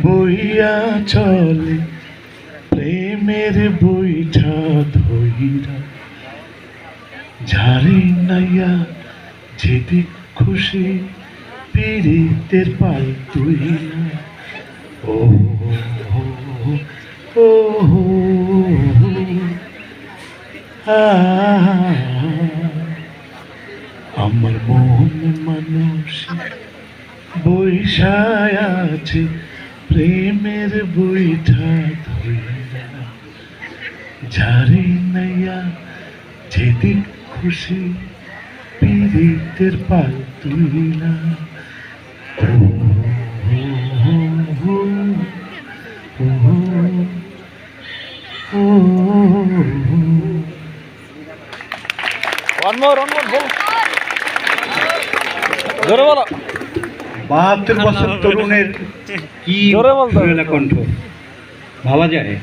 বইয়া চলে, প্রেমের বইটা ধইরা। ঝাড়ি নাইয়া যেদিক খুশি, পীড়িতের পাল তুই ও ও আমার মন মানুষ বৈশায় আছে প্রেমের বইটা ধইরা ঝাড়ি নাইয়া যেদিক খুশি পীড়িতের পাল ও, ও, ও, ও, ও, ওয়ান বাহাত্তর বছর তরুণের কি বলতে। হবে। সুরেলা কণ্ঠ? ভাবা যায়।